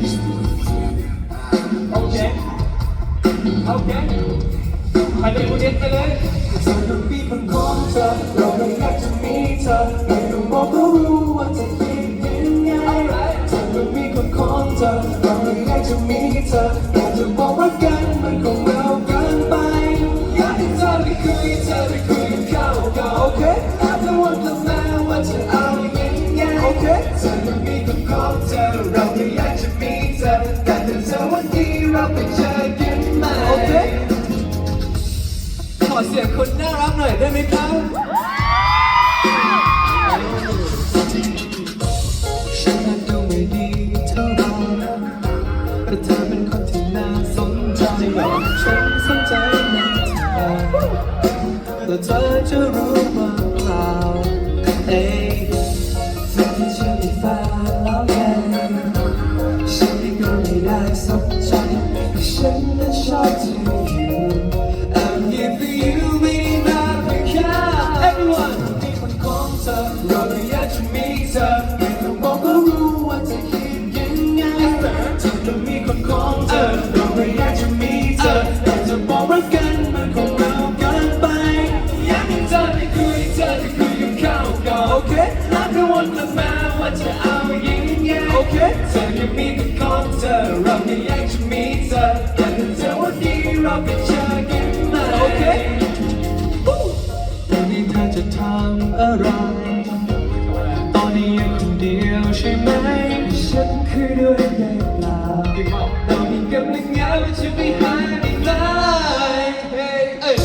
Okay. Okay. Hadi bu yetkiler. เธอต้องมีคนของเธอเราไม่อยากจะมีเธอแต่ถ้าเธอวันดีเราไปเจอกันใหม่โอเคขอเสียงคนน่ารักหน่อยได้ไหมครับฉันอาจดูไม่ดีเท่าไหรแต่เธอเป็นคนที่น่าสนใจฉันสนใจในเธอแต่เธอจะรู้ว่าเปล่าเอ้ย นนั้นชอบเธออยู่ I'm here for you ไม่ได้มาเอะไรตอนนี้ยังคนเดียวใช่ไหมฉันคือด้วยได้เปล่าตอนนี้กำลังเหงาจะไปหาได้ไหมเฮ้ยเอ้ย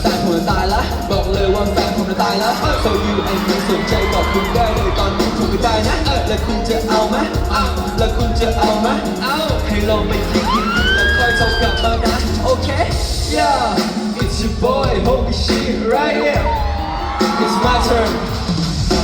แฟนผมจะตายละบอกเลยว่าแฟนผมจะตายละ so you and me สนใจบอกคุณได้เลยตอนนี้ถูกไม่ได้นะเออแล้วคุณจะเอาไหมเอาแล้วคุณจะเอาไหมเอาให้ลองไปคิดดีๆแล้วค่อยโทรกลับมานะโอเค yeah it's your boy homie shit right here it's my turn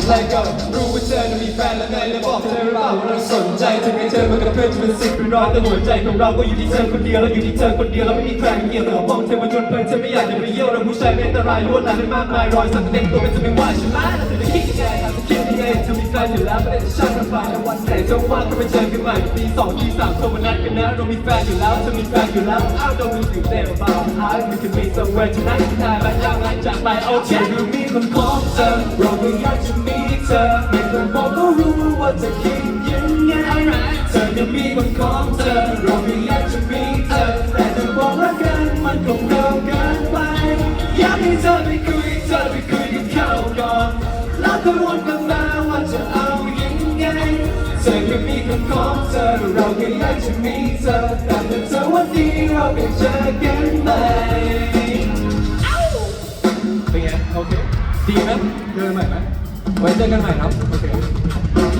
ไล่ก่อนรู้ว่าเธอนั้นมีแฟนแล้วไงแล้วบอกเธอหรือเปล่าว่าเราสนใจถึงให้เธอมากับเพื่อนจะเป็นสิบเป็นร้อยแต่หัวใจของเราก็อยู่ที่เธอคนเดียวแล้วอยู่ที่เธอคนเดียวเราไม่มีใครเกี่ยวแต่ว่ามองเธอมาจนเพลินเธอไม่อยากจะไปเยี่ยวเราผู้ชายเป็นอันตรายล้วนหลายเปมากมายรอยสักเต็มตัวเป็นจะไม่ว่าใช่ไหมแล้วเธอจะคิดยังไงคิ ดยังไงเธอมีแฟนอยู่แล้วไม่ได้จะช่างมันไปแล้ววันไหนเธอว่างก็ไปเจอกันใหม่ปีสองปีสามโทรมานัดกันนะเรามีแฟนอยู่แล้วเธอมีแฟนอยู่แล้วอ้าว don't need you there about I we can be somewhere tonight แต่บางย่างหลังจากไปโอเคดูมีคนของเธอเราไม่อยากจะมีเธอไม่ต้องบอกก็รู้ว่าจะคิดยังไงเธอยังมีคนของเธอเราไม่อยากจะมีเธอแต่เธอบอกรักกันมันคงเร็วเกินไปอยากให้เธอไปคุยเธอไปคุยกับเขาก่อนแล้วก็วนกลั ของเธอเราก็อยากจะมีเธอแต่ถ้าเธอวันนี้เราไปเจอกันใหม่เป็นไงโอเคดีไหมเจอกันใหม่ไหมไว้เจอกันใหม่ครับโอเค